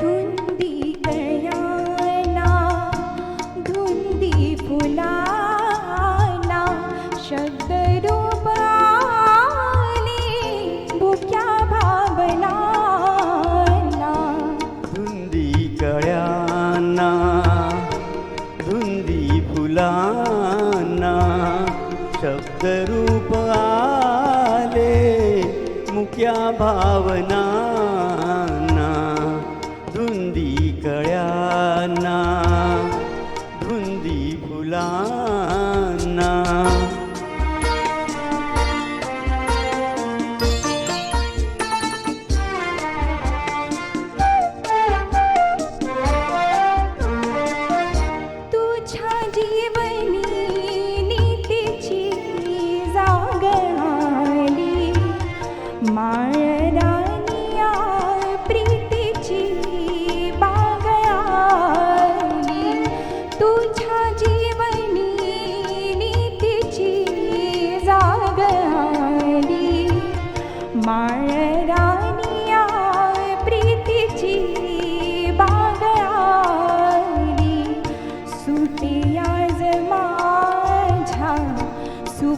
धुंदी कळ्याना धुंदी फुलाना शब्द रूप आले बुक्या भावनाना धुंदी कळ्यांना धुंदी फुलांना या भावनांना धुंदी कळ्यांना धुंदी फुला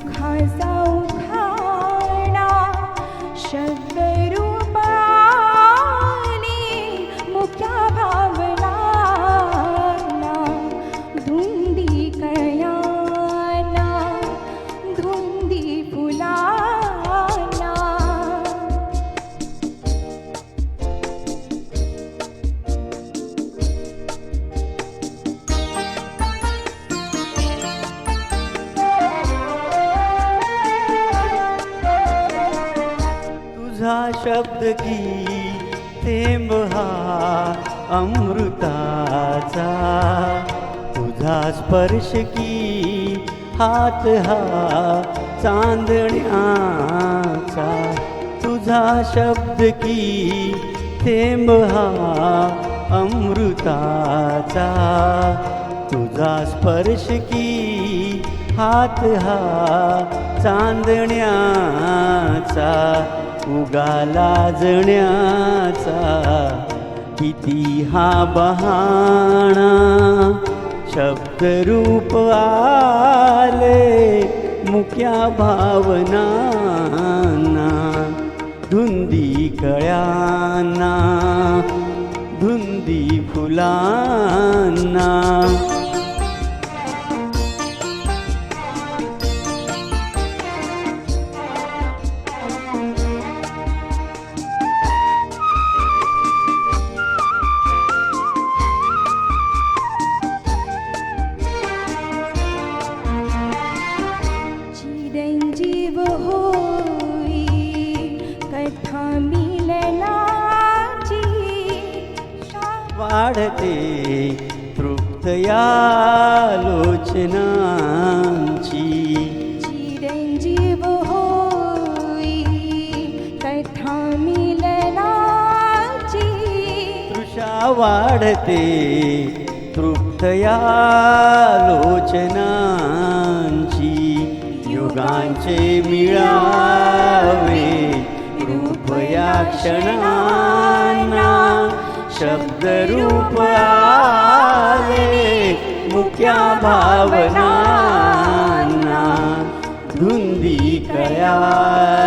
सुखाचा उखाणा शब्द तुझा शब्द की थेंब हा अमृताचा. तुझा स्पर्श की हात हा चांदण्याचा. तुझा शब्द की थेंब हा अमृताचा. तुझा स्पर्श की हात हा चांदण्याचा. उगाला जण्याचा किती हा बहाणा. शब्दरूप आले मुक्या भावनांना. धुंदी कळ्यांना धुंदी फुलांना. वाढते. तृप्तया लोचनांची. चिरंजीव होई कथा मिलनाची. तृषा वाढते. तृप्तया लोचनांची. युगांचे मिळावे. रूप या क्षणांना. शब्दरूप आले मुक्या भावनांना धुंदी कळ्यांना धुंदी